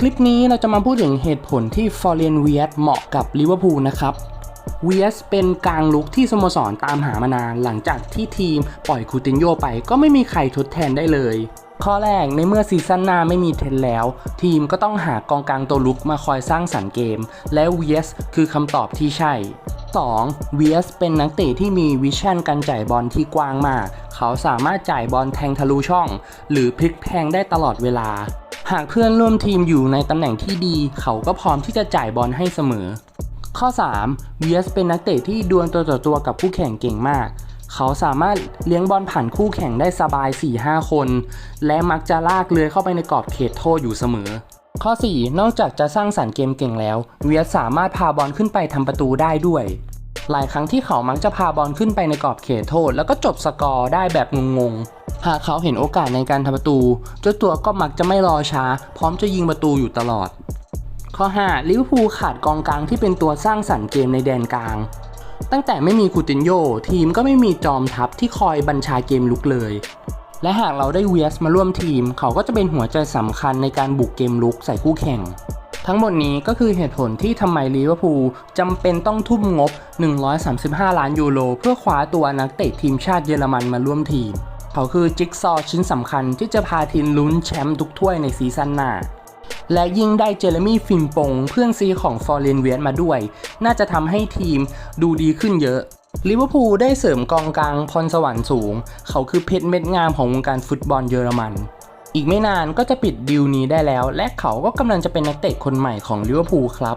คลิปนี้เราจะมาพูดถึงเหตุผลที่ฟอร์เรนเวียสเหมาะกับลิเวอร์พูลนะครับเวียสเป็นกลางลุกที่สโมสรตามหามานานหลังจากที่ทีมปล่อยคูตินโยไปก็ไม่มีใครทดแทนได้เลย ข้อแรกในเมื่อซีซั่นหน้าไม่มีเทนแล้ว ทีมก็ต้องหากองกลางตัวลุกมาคอยสร้างสรรค์เกม และเวียสคือคำตอบที่ใช่ 2. เวียสเป็นนักเตะที่มีวิชั่นการจ่ายบอลที่กว้างมาก เขาสามารถจ่ายบอลแทงทะลุช่อง หรือพลิกแพงได้ตลอดเวลา หากเพื่อนร่วมทีมอยู่ในตำแหน่งที่ดี เขาก็พร้อมที่จะจ่ายบอลให้เสมอ ข้อ 3. เวียสเป็นนักเตะที่ดวลตัวต่อตัวกับคู่แข่งเก่งมาก เขาสามารถเลี้ยงบอลผ่านคู่แข่งได้สบาย 4-5 คน และมักจะลากเลื้อยเข้าไปในกรอบเขตโทษอยู่เสมอ ข้อ 4. นอกจากจะสร้างสรรค์เกมเก่งแล้ว เวียสสามารถพาบอลขึ้นไปทำประตูได้ด้วย หลายครั้งที่เขามักจะพาบอลขึ้นไปในกรอบเขตโทษ แล้วก็จบสกอร์ได้แบบงงๆ หากเขาเห็นโอกาสในการทำประตู เจ้าตัวก็มักจะไม่รอช้า พร้อมจะยิงประตูอยู่ตลอด ข้อ 5. ลิเวอร์พูลขาดกองกลางที่เป็นตัวสร้างสรรค์เกมในแดนกลาง ตั้งแต่ไม่มีคูตินโยทีมก็ไม่มีจอมทัพที่คอยบัญชาเกมลุกเลยและหากเราได้เวียสมาร่วมทีม เขาก็จะเป็นหัวใจสำคัญในการบุกเกมลุกใส่คู่แข่ง ทั้งหมดนี้ก็คือเหตุผลที่ทำไมลิเวอร์พูลจำเป็นต้องทุ่มงบ 135 ล้านยูโร เพื่อคว้าตัวนักเตะทีมชาติเยอรมันมาร่วมทีม เขาคือจิ๊กซอชิ้นสำคัญที่จะพาทีมลุ้นแชมป์ทุกถ้วยในซีซั่นหน้าและยิ่งได้เจเรมี่ฟิมปง เพื่อนซีของฟอร์เรนเวียสมาด้วย น่าจะทำให้ทีมดูดีขึ้นเยอะลิเวอร์พูลได้เสริมกองกลางพรสวรรค์สูง เขาคือเพชรเม็ดงามของวงการฟุตบอลเยอรมัน อีกไม่นานก็จะปิดดีลนี้ได้แล้ว และเขาก็กำลังจะเป็นนักเตะคนใหม่ของลิเวอร์พูลครับ